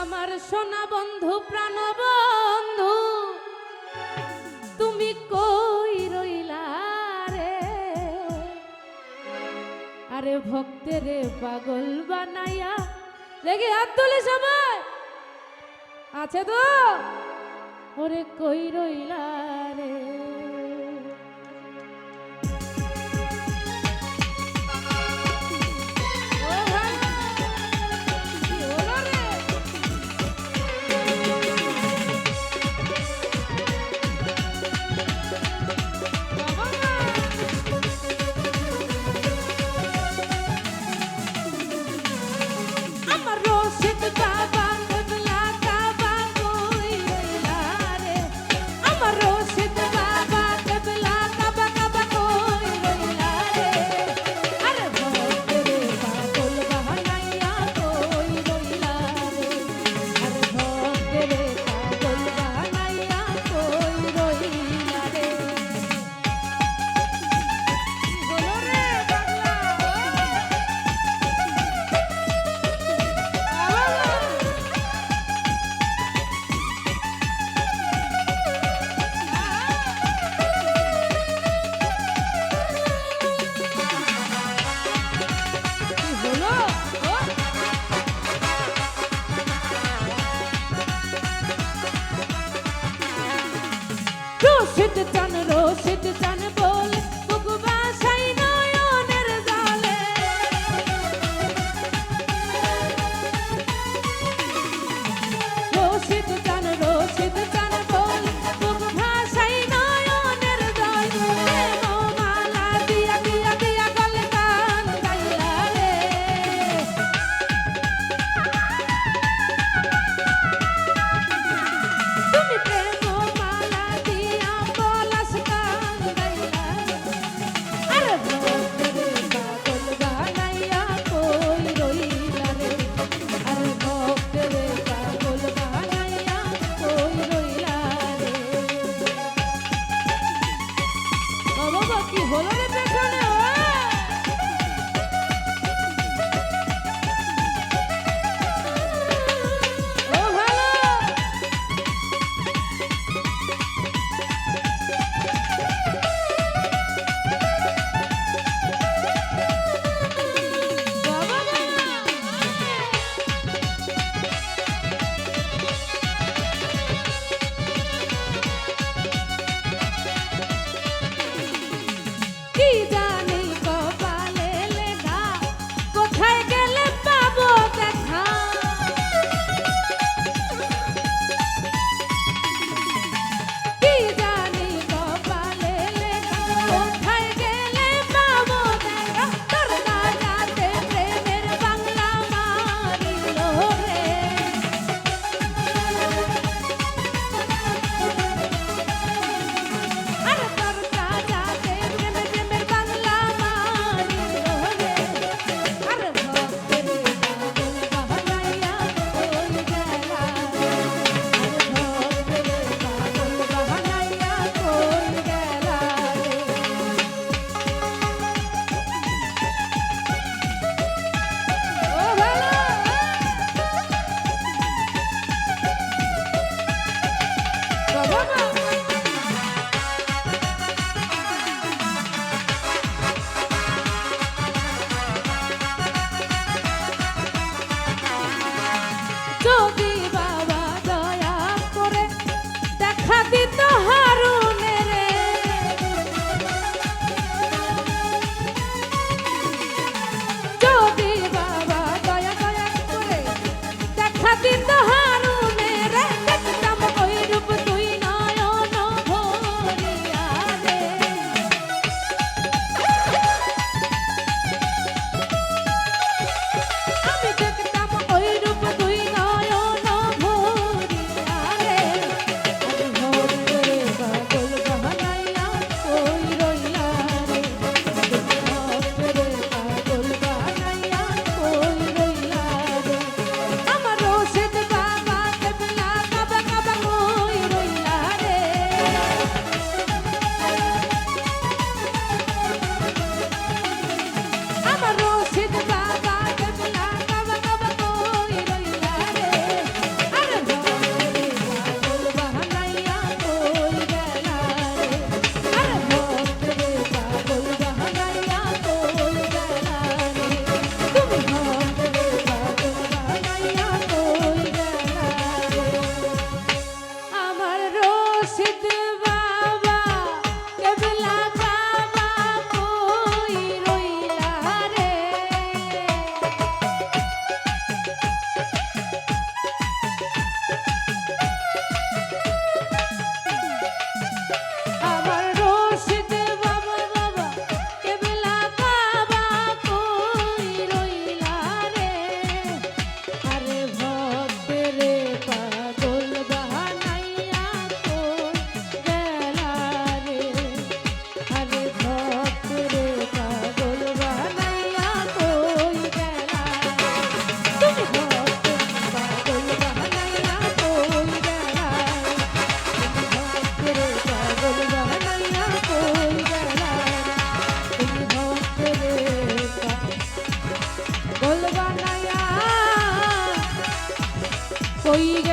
আমার সোনা বন্ধু, প্রাণ বন্ধু, তুমি কই রইলা রে? আরে ভক্তের পাগল বানাইয়া দেখি হাত তুলে সবাই। আছে তো? ওরে কই রইলা রে? রই গে